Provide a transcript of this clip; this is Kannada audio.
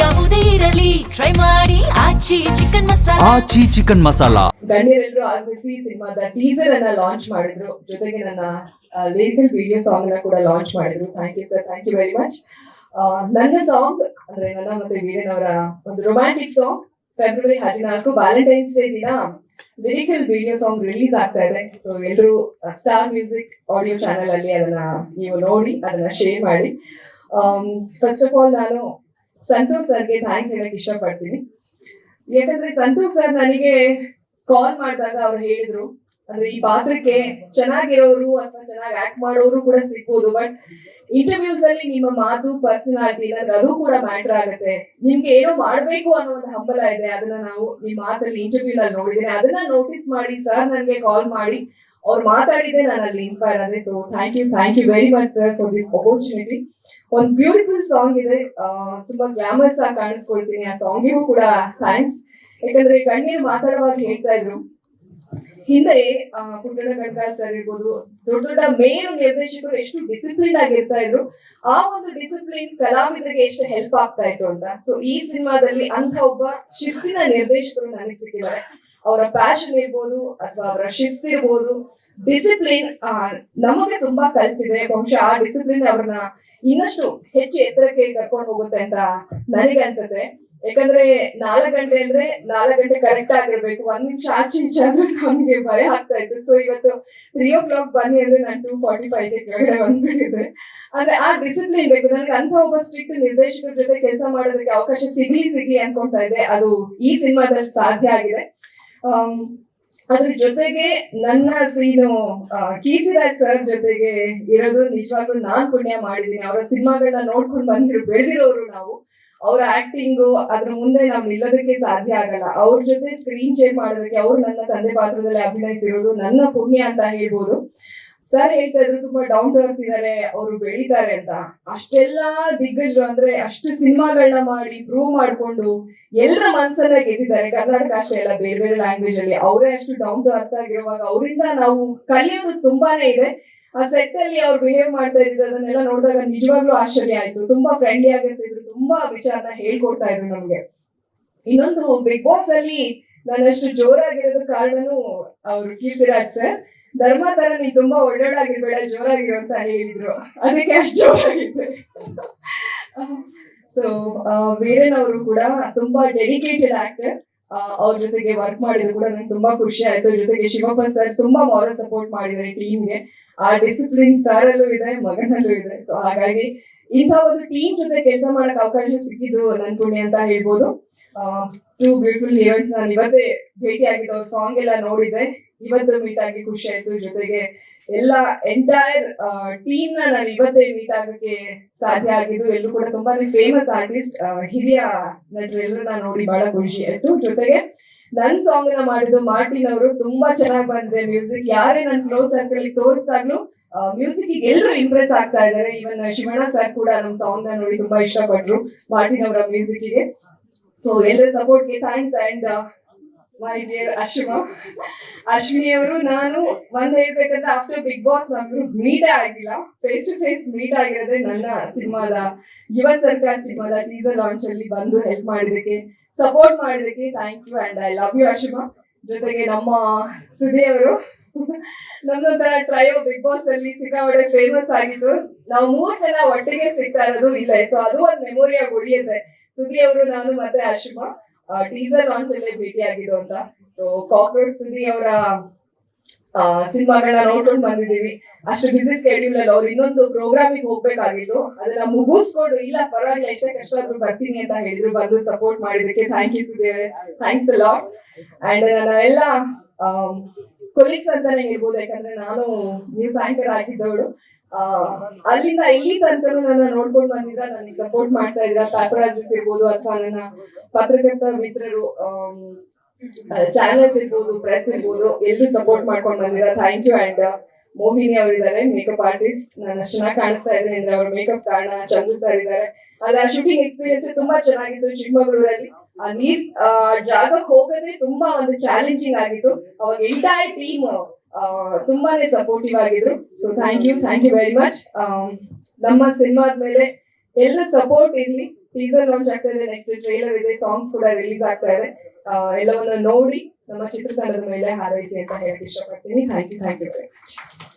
ಯಾವುದೇ ಇರಲಿ. ಟ್ರೈ ಮಾಡಿ. ಆಚಿ ಚಿಕನ್ ಮಸಾಲ. ಆಚಿ ಚಿಕನ್ ಮಸಾಲಾ. ಗಣ್ಯರೆಲ್ಲರೂ ಆಗಮಿಸಿ ಸಿನಿಮಾದ ಟೀಸರ್ ಅನ್ನ ಲಾಂಚ್ ಮಾಡಿದ್ರು. ಜೊತೆಗೆ ನನ್ನ ಲಿರಿಕಲ್ ವಿಡಿಯೋ ಸಾಂಗ್ನ ಕೂಡ ಲಾಂಚ್ ಮಾಡಿದ್ರು. Thank you sir thank you very much ನನ್ನ ಸಾಂಗ್ ಅಂದ್ರೆ ನನ್ನ ಮತ್ತೆ ವೀರೇನ್ ಅವರ ಒಂದು ರೊಮ್ಯಾಂಟಿಕ್ ಸಾಂಗ್ ಫೆಬ್ರವರಿ ಹದಿನಾಲ್ಕು ವ್ಯಾಲೆಂಟೈನ್ಸ್ ಡೇ ದಿನ ಲಿರಿಕಲ್ ವಿಡಿಯೋ ಸಾಂಗ್ ರಿಲೀಸ್ ಆಗ್ತಾ ಇದೆ. ಸೊ ಎಲ್ಲರೂ ಸ್ಟಾರ್ ಮ್ಯೂಸಿಕ್ ಆಡಿಯೋ ಚಾನೆಲ್ ಅಲ್ಲಿ ಅದನ್ನ ನೀವು ನೋಡಿ ಅದನ್ನ ಶೇರ್ ಮಾಡಿ. ಫಸ್ಟ್ ಆಫ್ ಆಲ್ ನಾನು ಸಂತೋಷ್ ಸರ್ಗೆ ಥ್ಯಾಂಕ್ಸ್ ಹೇಳಕ್ ಇಷ್ಟಪಡ್ತೀನಿ. ಯಾಕಂದ್ರೆ ಸಂತೋಷ್ ಸರ್ ನನಗೆ ಕಾಲ್ ಮಾಡಿದಾಗ ಅವ್ರು ಹೇಳಿದ್ರು. ಅಂದ್ರೆ ಈ ಪಾತ್ರಕ್ಕೆ ಚೆನ್ನಾಗಿರೋರು ಅಥವಾ ಚೆನ್ನಾಗಿ ಆಕ್ಟ್ ಮಾಡೋರು ಕೂಡ ಸಿಗ್ಬೋದು ಬಟ್ ಇಂಟರ್ವ್ಯೂಸ್ ಅಲ್ಲಿ ನಿಮ್ಮ ಮಾತು ಪರ್ಸನಾಲಿಟಿ ನನಗೆ ಅದು ಕೂಡ ಮ್ಯಾಟರ್ ಆಗುತ್ತೆ. ನಿಮ್ಗೆ ಏನೋ ಮಾಡ್ಬೇಕು ಅನ್ನೋ ಒಂದು ಹಂಬಲ ಇದೆ, ಅದನ್ನ ನಾವು ನಿಮ್ ಮಾತಲ್ಲಿ ಇಂಟರ್ವ್ಯೂ ನಲ್ಲಿ ನೋಡಿದ್ದೇನೆ. ಅದನ್ನ ನೋಟಿಸ್ ಮಾಡಿ ಸರ್ ನನ್ಗೆ ಕಾಲ್ ಮಾಡಿ, ಅವ್ರು ಮಾತಾಡಿದ್ರೆ ನಾನು ಅಲ್ಲಿ ಇನ್ಸ್ಪೈರ್ ಆದ್ರೆ so thank you thank you very much sir for this opportunity ಒಂದು ಬ್ಯೂಟಿಫುಲ್ ಸಾಂಗ್ ಇದೆ ತುಂಬಾ ಗ್ಲಾಮರ್ಸ್ ಆಗಿ ಕಾಣಿಸ್ಕೊಳ್ತೀನಿ ಆ ಸಾಂಗಿಗೂ ಕೂಡ ಥ್ಯಾಂಕ್ಸ್ ಯಾಕಂದ್ರೆ ಕಣ್ಣೀರ್ ಮಾತಾಡುವಾಗ ಹೇಳ್ತಾ ಇದ್ರು ಹಿಂದೆ ಪುಟ್ಟಣ ಗಡ್ಕಾಲ್ ಸರ್ ಇರ್ಬೋದು, ದೊಡ್ಡ ದೊಡ್ಡ ಮೇಯರ್ ನಿರ್ದೇಶಕರು ಎಷ್ಟು ಡಿಸಿಪ್ಲಿನ್ ಆಗಿರ್ತಾ ಇದ್ರು, ಆ ಒಂದು ಡಿಸಿಪ್ಲಿನ್ ಕಲಾವಿದರಿಗೆ ಎಷ್ಟು ಹೆಲ್ಪ್ ಆಗ್ತಾ ಇತ್ತು ಅಂತ. ಸೊ ಈ ಸಿನಿಮಾದಲ್ಲಿ ಅಂತ ಒಬ್ಬ ಶಿಸ್ತಿನ ನಿರ್ದೇಶಕರು ನನಗೆ ಸಿಕ್ಕಿದ್ದಾರೆ. ಅವರ ಪ್ಯಾಷನ್ ಇರ್ಬೋದು, ಅಥವಾ ಅವರ ಶಿಸ್ತಿರ್ಬೋದು ಡಿಸಿಪ್ಲಿನ್ ನಮಗೆ ತುಂಬಾ ಕಲಿಸಿದೆ. ಬಹುಶಃ ಆ ಡಿಸಿಪ್ಲಿನ್ ಅವ್ರನ್ನ ಇನ್ನಷ್ಟು ಹೆಚ್ಚು ಎತ್ತರಕ್ಕೆ ಕರ್ಕೊಂಡು ಹೋಗುತ್ತೆ ಅಂತ ನನಗೆ ಅನ್ಸುತ್ತೆ. ಯಾಕಂದ್ರೆ ನಾಲ್ಕು ಗಂಟೆ ಅಂದ್ರೆ ನಾಲ್ಕು ಗಂಟೆ ಕರೆಕ್ಟ್ ಆಗಿರ್ಬೇಕು. ಒಂದ್ ನಿಮಿಷ ಆಚೆ ಈಚೆ ಅಂದ್ರೆ ನಮ್ಗೆ ಭಯ ಆಗ್ತಾ ಇತ್ತು. ಸೊ ಇವತ್ತು ತ್ರೀ ಓ ಕ್ಲಾಕ್ ಬನ್ನಿ ಅಂದ್ರೆ ನಾನು ಟೂ ಫಾರ್ಟಿ ಫೈವ್ ಕೆಳಗಡೆ ಬಂದ್ಬಿಟ್ಟಿದ್ದೆ. ಅಂದ್ರೆ ಆ ಡಿಸಿಪ್ಲಿನ್ ಬೇಕು. ನನಗೆ ಅಂತ ಒಬ್ಬ ಸ್ಟ್ರಿಕ್ಟ್ ನಿರ್ದೇಶಕರ ಜೊತೆ ಕೆಲಸ ಮಾಡೋದಕ್ಕೆ ಅವಕಾಶ ಸಿಗ್ಲಿ ಸಿಗ್ಲಿ ಅನ್ಕೊಂತಾ ಇದೆ ಅದು ಈ ಸಿನಿಮಾದಲ್ಲಿ ಸಾಧ್ಯ ಆಗಿದೆ. ಆಮ್, ಅದ್ರ ಜೊತೆಗೆ ನನ್ನ ಸೀನು ಕೀರ್ತಿರಾಜ್ ಸರ್ ಜೊತೆಗೆ ಇರೋದು ನಿಜವಾಗ್ಲೂ ನಾನ್ ಪುಣ್ಯ ಮಾಡಿದೀನಿ ಅವರ ಸಿನಿಮಾಗಳನ್ನ ನೋಡ್ಕೊಂಡು ಬಂದಿರೋ, ಬೆಳೆದಿರೋರು ನಾವು. ಅವ್ರ ಆಕ್ಟಿಂಗ್ ಅದ್ರ ಮುಂದೆ ನಾವ್ ನಿಲ್ಲೋದಕ್ಕೆ ಸಾಧ್ಯ ಆಗಲ್ಲ. ಅವ್ರ ಜೊತೆ ಸ್ಕ್ರೀನ್ ಶೇರ್ ಮಾಡೋದಕ್ಕೆ ಅವ್ರು ನನ್ನ ತಂದೆ ಪಾತ್ರದಲ್ಲಿ ಅಭಿನಯಿಸಿರೋದು ನನ್ನ ಪುಣ್ಯ ಅಂತ ಹೇಳ್ಬೋದು. ಸರ್ ಹೇಳ್ತಾ ಇದ್ರು ತುಂಬಾ ಡೌನ್ ಟು ಅರ್ತ್ ಇದಾರೆ, ಅವರು ಬೆಳಿತಾರೆ ಅಂತ. ಅಷ್ಟೆಲ್ಲಾ ದಿಗ್ಗಜರು ಅಂದ್ರೆ ಅಷ್ಟು ಸಿನಿಮಾಗಳನ್ನ ಮಾಡಿ ಪ್ರೂವ್ ಮಾಡ್ಕೊಂಡು ಎಲ್ಲರ ಮನ್ಸನ್ನ ಗೆದ್ದಿದ್ದಾರೆ. ಕರ್ನಾಟಕ ಅಷ್ಟೇ ಅಲ್ಲ, ಬೇರೆ ಬೇರೆ ಲ್ಯಾಂಗ್ವೇಜ್ ಅಲ್ಲಿ. ಅವರೇ ಅಷ್ಟು ಡೌನ್ ಟು ಅರ್ತ್ ಆಗಿರುವಾಗ ಅವರಿಂದ ನಾವು ಕಲಿಯೋದು ತುಂಬಾನೇ ಇದೆ. ಆ ಸೆಟ್ ಅಲ್ಲಿ ಅವ್ರು ಬಿಹೇವ್ ಮಾಡ್ತಾ ಇದ್ರು ಅದನ್ನೆಲ್ಲ ನೋಡಿದಾಗ ನಿಜವಾಗ್ಲೂ ಆಶ್ಚರ್ಯ ಆಯ್ತು. ತುಂಬಾ ಫ್ರೆಂಡ್ಲಿ ಆಗಿರ್ತಿದ್ರು ತುಂಬಾ ವಿಚಾರನ ಹೇಳ್ಕೊಡ್ತಾ ಇದ್ರು ನಮ್ಗೆ. ಇನ್ನೊಂದು ಬಿಗ್ ಬಾಸ್ ಅಲ್ಲಿ ನಾನಷ್ಟು ಜೋರಾಗಿರೋದು ಕಾರಣನು ಅವ್ರು ಕೀರ್ತಿರಾಜ್ ಸರ್ ಧರ್ಮ ತರ ನೀ ತುಂಬಾ ಒಳ್ಳೊಳ್ಳಾಗಿರ್ಬೇಡ ಜೋರಾಗಿರು ಅಂತ ಹೇಳಿದ್ರು. ಅದಕ್ಕೆ ಅಷ್ಟು ಜೋರಾಗಿದ್ದೆ ಸೊ ವೀರನ್ ಅವರು ಕೂಡ ತುಂಬಾ ಡೆಡಿಕೇಟೆಡ್ ಆಕ್ಟರ್ ಅವ್ರ ಜೊತೆಗೆ ವರ್ಕ್ ಮಾಡಿದ್ರು ಕೂಡ ನಂಗೆ ತುಂಬಾ ಖುಷಿ ಆಯ್ತು. ಜೊತೆಗೆ ಶಿವಪ್ಪ ಸರ್ ತುಂಬಾ ಮಾರಲ್ ಸಪೋರ್ಟ್ ಮಾಡಿದ್ದಾರೆ ಟೀಮ್ಗೆ ಆ ಡಿಸಿಪ್ಲಿನ್ ಸರ್ ಅಲ್ಲೂ ಇದೆ, ಮಗನಲ್ಲೂ ಇದೆ. ಸೊ ಹಾಗಾಗಿ ಇಂಥ ಒಂದು ಟೀಮ್ ಜೊತೆ ಕೆಲಸ ಮಾಡಕ್ ಅವಕಾಶ ಸಿಕ್ಕಿದ್ದು ನನ್ ಪುಣ್ಯ ಅಂತ ಹೇಳ್ಬೋದು. ಟೂ ಬ್ಯೂಟಿಫುಲ್ ಹೀರೋಯಿನ್ಸ್ ನಾನು ಇವತ್ತೇ ಭೇಟಿ ಆಗಿದ್ದು ಅವ್ರ ಸಾಂಗ್ ಎಲ್ಲ ನೋಡಿದ್ದೆ. ಇವತ್ತು ಮೀಟ್ ಆಗಿ ಖುಷಿ ಆಯ್ತು. ಜೊತೆಗೆ ಎಲ್ಲ ಎಂಟೈರ್ ಟೀಮ್ನ ನಾನು ಇವತ್ತೇ ಮೀಟ್ ಆಗಕ್ಕೆ ಸಾಧ್ಯ ಆಗಿದ್ದು, ಎಲ್ಲರೂ ಕೂಡ ತುಂಬಾನೇ ಫೇಮಸ್ ಆರ್ಟಿಸ್ಟ್ ಹಿರಿಯ ನಟರು ನಾನು ನೋಡಿ ಬಹಳ ಖುಷಿ ಆಯ್ತು. ಜೊತೆಗೆ ನನ್ ಸಾಂಗ್ನ ಮಾಡಿದ್ದು ಮಾರ್ಟಿನ್ ಅವರು. ತುಂಬಾ ಚೆನ್ನಾಗಿ ಬಂದಿದೆ ಮ್ಯೂಸಿಕ್ ಯಾರೇ ನನ್ ಕ್ಲೋಸ್ ಸರ್ಕಲ್ ತೋರಿಸಿದಾಗ್ಲೂ ಮ್ಯೂಸಿಕ್ ಎಲ್ಲರೂ ಇಂಪ್ರೆಸ್ ಆಗ್ತಾ ಇದ್ದಾರೆ. ಇವನ್ ಶಿವಣ್ಣ ಸರ್ ಕೂಡ ನಮ್ ಸಾಂಗ್ನ ನೋಡಿ ತುಂಬಾ ಇಷ್ಟಪಟ್ರು ಮಾರ್ಟಿನ್ ಅವರ ಮ್ಯೂಸಿಕ್ಗೆ. ಸೊ ಎಲ್ಲರ ಸಪೋರ್ಟ್ಗೆ thanks and my dear Ashwima Ashwini ಅವರು ನಾನು ಒಂದ್ ಹೇಳ್ಬೇಕಂದ್ರೆ ಆಫ್ಟರ್ ಬಿಗ್ ಬಾಸ್ ನಮ್ಗೆ ಮೀಟ್ ಆಗಿಲ್ಲ. ಫೇಸ್ ಟು ಫೇಸ್ ಮೀಟ್ ಆಗಿರೋದೇ ನನ್ನ ಸಿನಿಮಾದ, ಯುವ ಸರ್ಕಾರ್ ಸಿನಿಮಾದ ಟೀಸರ್ ಲಾಂಚ್ ಅಲ್ಲಿ ಬಂದು ಹೆಲ್ಪ್ ಮಾಡಿದಕ್ಕೆ ಸಪೋರ್ಟ್ ಮಾಡಿದಕ್ಕೆ thank you and I love you Ashwima ಜೊತೆಗೆ ನಮ್ಮ ಸುದಿ ಅವರು. ನಮ್ದೊಂಥರ ಟ್ರೈ ಬಿಗ್ ಬಾಸ್ ಅಲ್ಲಿ ಸಿಕ್ಕಾಪಟ್ಟೆ ಫೇಮಸ್ ಆಗಿದ್ದು, ನಾವು ಮೂರ್ ಜನ ಒಟ್ಟಿಗೆ ಸಿಗ್ತಾ ಇರೋದು ಇಲ್ಲ. ಸೊ ಅದು ಒಂದ್ ಮೆಮೊರಿಯಾಗಿ ಉಳಿಯುತ್ತೆ. ಸುದಿ ಅವರು, ನಾನು ಮತ್ತೆ ಅಶ್ವಿಮ ಟೀಸರ್ ಲಾಂಚ್ ಅಲ್ಲೇ ಭೇಟಿ ಆಗಿದ್ದು ಅಂತ. ಸೊ ಕಾಕ್ರೋಚ್ ಸುದಿ ಅವರ ಸಿನಿಮಾಗಳನ್ನ ನೋಡ್ಕೊಂಡು ಬಂದಿದೀವಿ ಅಷ್ಟು ಬಿಸಿ ಸ್ಕೆಡ್ಯೂಲ್ ಅಲ್ಲಿ ಅವ್ರು ಇನ್ನೊಂದು ಪ್ರೋಗ್ರಾಮಿಗೆ ಹೋಗ್ಬೇಕಾಗಿತ್ತು. ಅದನ್ನ ಮುಗಿಸ್ಕೊಂಡು, ಇಲ್ಲ, ಪರವಾಗಿಲ್ಲ, ಎಷ್ಟೇ ಕಷ್ಟ ಆದ್ರೂ ಬರ್ತೀನಿ ಅಂತ ಹೇಳಿದ್ರು. ಬಂದು ಸಪೋರ್ಟ್ ಮಾಡಿದಕ್ಕೆ thank you Sudev thanks lot and ನನ್ನ ಎಲ್ಲ ಕೊಲೀಗ್ಸ್ ಅಂತಾನೆ ಹೇಳ್ಬೋದು. ಯಾಕಂದ್ರೆ ನಾನು ನ್ಯೂಸ್ ಆಂಕರ್ ಆಗಿದ್ದವಳು. ಅಲ್ಲಿಂದ ಇಲ್ಲಿ ತನಕ ನನ್ನ ನೋಡ್ಕೊಂಡು ಬಂದಿದ್ದ, ನನಗೆ ಸಪೋರ್ಟ್ ಮಾಡ್ತಾ ಇದ್ರ ಪ್ಯಾಪರಾಜಿಸ್ ಇರ್ಬೋದು ಅಥವಾ ನನ್ನ ಪತ್ರಕರ್ತ ಮಿತ್ರರು ಚಾನೆಲ್ಸ್ ಇರ್ಬೋದು ಪ್ರೆಸ್ ಇರ್ಬೋದು ಎಲ್ಲೂ ಸಪೋರ್ಟ್ ಮಾಡ್ಕೊಂಡು ಬಂದಿರ ಥ್ಯಾಂಕ್ ಯು ಅಂಡ್ ಮೋಹಿನಿ ಅವರಿದ್ದಾರೆ ಮೇಕಪ್ ಆರ್ಟಿಸ್ಟ್ ನಾನು ಅಷ್ಟು ಚೆನ್ನಾಗಿ ಕಾಣಿಸ್ತಾ ಇದ್ದೀನಿ ಅಂದ್ರೆ ಅವ್ರ ಮೇಕಪ್ ಕಾರಣ, ಚಂದ್ರು ಸರ್ ಇದ್ದಾರೆ. ಅದ್ರ ಶೂಟಿಂಗ್ ಎಕ್ಸ್ಪೀರಿಯನ್ಸ್ ತುಂಬಾ ಚೆನ್ನಾಗಿತ್ತು ಚಿಕ್ಕಮಗಳೂರಲ್ಲಿ. ನೀರ್ ಜಾಗಕ್ಕೆ ಹೋಗೋದೇ ತುಂಬಾ ಒಂದು ಚಾಲೆಂಜಿಂಗ್ ಆಗಿತ್ತು. ಅವಾಗ ಎಂಟೈರ್ ಟೀಮ್ ತುಂಬಾನೇ ಸಪೋರ್ಟಿವ್ ಆಗಿದ್ರು. So thank you thank you very much ನಮ್ಮ ಸಿನಿಮಾದ ಮೇಲೆ ಎಲ್ಲ ಸಪೋರ್ಟ್ ಇರ್ಲಿ. ಟೀಸರ್ ಲಾಂಚ್ ಆಗ್ತಾ ಇದೆ ನೆಕ್ಸ್ಟ್ ಟ್ರೈಲರ್ ಇದೆ ಸಾಂಗ್ಸ್ ಕೂಡ ರಿಲೀಸ್ ಆಗ್ತಾ ಇದೆ. ಎಲ್ಲವನ್ನ ನೋಡಿ ನಮ್ಮ ಚಿತ್ರತಂಡದ ಮೇಲೆ ಹಾರೈಸಿ ಅಂತ ಹೇಳಕ್ ಇಷ್ಟಪಡ್ತೀನಿ. Thank you thank you very much